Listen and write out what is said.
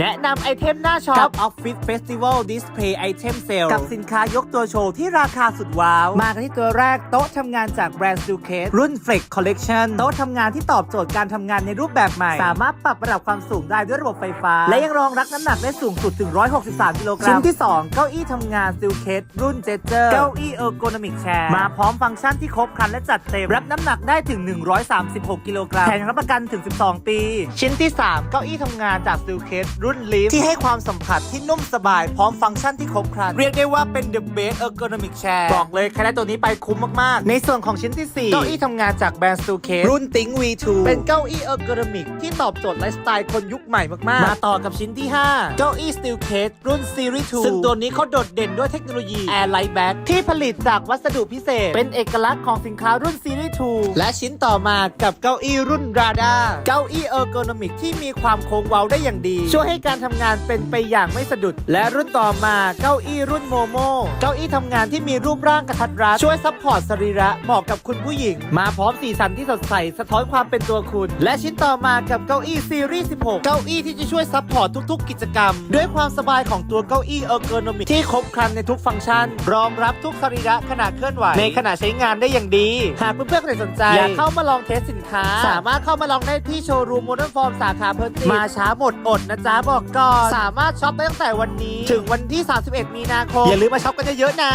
แนะนำไอเทมหน้าช็อกัปบ Office Festival Display Item Sale กับสินค้ายกตัวโชว์ที่ราคาสุดว้าว มากันที่ตัวแรกโต๊ะทำงานจากแบรนด์ s t u c a t e รุ่น Flex Collection โต๊ะทำงานที่ตอบโจทย์การทำงานในรูปแบบใหม่ สามารถปรับระดับความสูงได้ด้วยระบบไฟฟ้า และยังรองรับน้ำหนักได้สูงสุดถึง 163 กิโลกรัมชิ้นที่ 2 เก้าอี้ทำงาน s t u c a t e รุ่น j e t e r เก้าอี้ Ergonomic Chair มาพร้อมฟังก์ชันที่ครบครันและจัดเต็มรับน้ำหนักได้ถึง 136 กิโลกรัมแถมรับประกันถึง 12 ปี ชิ้นที่ 3 เก้าอี้ทำงานจาก s t u c a t e รุ่น Lift ที่ให้ความสัมผัสที่นุ่มสบาย พร้อมฟังก์ชันที่ครบครัน เรียกได้ว่าเป็น the best ergonomic chair บอกเลยใครได้ตัวนี้ไปคุ้มมาก ๆ ในส่วนของชิ้นที่ 4 เก้าอี้ทำงานจากแบรนด์ s t u c a t e รุ่น Think V2 เป็นเก้าอี้ ergonomic ที่ตอบโจทย์ไลฟ์สไตล์คนยุคใหม่มาก ๆ มาต่อกับชิ้นที่ 5 เก้าอี้ Steel Case รุ่น Series 2ซึ่งตัวนี้เขาโดดเด่นด้วยเทคโนโลยี Air Light Bag ที่ผลิตจากวัสดุพิเศษ เป็นเอกลักษณ์ของสินค้ารุ่น Series 2และชิ้นต่อมากับเก้าอี้รุ่น Rada เก้าอี้ ergonomic ที่มีความโค้งเว้าได้อย่างดี ช่วยให้การทำงานเป็นไปอย่างไม่สะดุด และรุ่นต่อมาเก้าอี้รุ่นโมโมเก้าอี้ทำงานที่มีรูปร่างกระทัดรัดช่วยซัพพอร์ตสรีระเหมาะกับคุณผู้หญิง มาพร้อมสีสันที่สดใสสะท้อนความเป็นตัวคุณ และชิ้นต่อมากับเก้าอี้ซีรีส์16 เก้าอี้ที่จะช่วยซัพพอร์ตทุก ๆ กิจกรรม ด้วยความสบายของตัวเก้าอี้เออร์โกนมิกที่ครบครันในทุกฟังก์ชัน รองรับทุกสรีระขณะเคลื่อนไหวในขณะใช้งานได้อย่างดี หากเพื่อนๆคนไหนสนใจอยากเข้ามาลองเทสสินค้า สามารถเข้ามาลองได้ที่โชว์รูมโมเดิร์นฟอร์มสาขาเพิ่มมาช้าหมดอดนะจ๊ะบอกก่อน สามารถช็อปได้ตั้งแต่วันนี้ ถึงวันที่ 31 มีนาคม อย่าลืมมาช็อปกันเยอะๆนะ